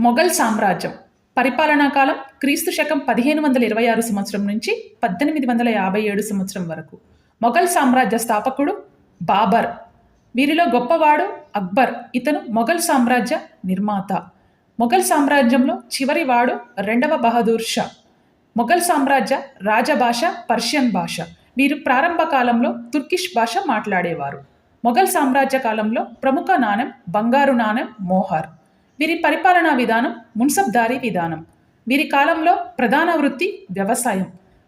మొఘల్ సామ్రాజ్యం. పరిపాలనా కాలం క్రీస్తు శకం పదిహేను వందల ఇరవై ఆరు సంవత్సరం నుంచి పద్దెనిమిది వందల యాభై ఏడు సంవత్సరం వరకు. మొఘల్ సామ్రాజ్య స్థాపకుడు బాబర్. వీరిలో గొప్పవాడు అక్బర్. ఇతను మొఘల్ సామ్రాజ్య నిర్మాత. మొఘల్ సామ్రాజ్యంలో చివరివాడు రెండవ బహదూర్ షా. మొఘల్ సామ్రాజ్య రాజభాష పర్షియన్ భాష. వీరు ప్రారంభ కాలంలో తుర్కిష్ భాష మాట్లాడేవారు. మొఘల్ సామ్రాజ్య కాలంలో ప్రముఖ నాణెం బంగారు నాణెం మోహర్. వీరి పరిపాలనా విధానం మున్సబ్దారీ విధానం. వీరి కాలంలో ప్రధాన వృత్తి వ్యవసాయం.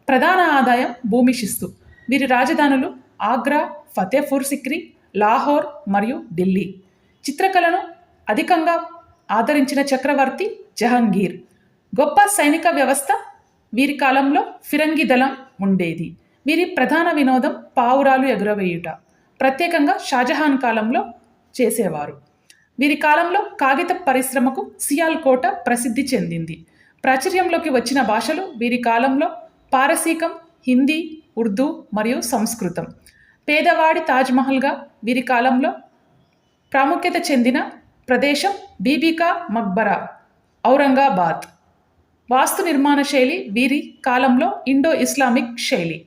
ప్రధాన ఆదాయం భూమి శిస్తు. వీరి రాజధానులు ఆగ్రా ఫతేపూర్ సిక్రీ లాహోర్ మరియు ఢిల్లీ. చిత్రకళను అధికంగా ఆదరించిన చక్రవర్తి జహంగీర్. గొప్ప సైనిక వ్యవస్థ వీరి కాలంలో ఫిరంగి దళం ఉండేది. వీరి ప్రధాన వినోదం పావురాలు ఎగురవేయుట. ప్రత్యేకంగా షాజహాన్ కాలంలో చేసేవారు. వీరి కాలంలో కాగిత పరిశ్రమకు సియాల్కోట ప్రసిద్ధి చెందింది. ప్రాచుర్యంలోకి వచ్చిన భాషలు వీరి కాలంలో పారసీకం హిందీ ఉర్దూ మరియు సంస్కృతం. పేదవాడి తాజ్మహల్గా వీరి కాలంలో ప్రాముఖ్యత చెందిన ప్రదేశం బీబీకా మక్బరా ఔరంగాబాద్. వాస్తు నిర్మాణ శైలి వీరి కాలంలో ఇండో ఇస్లామిక్ శైలి.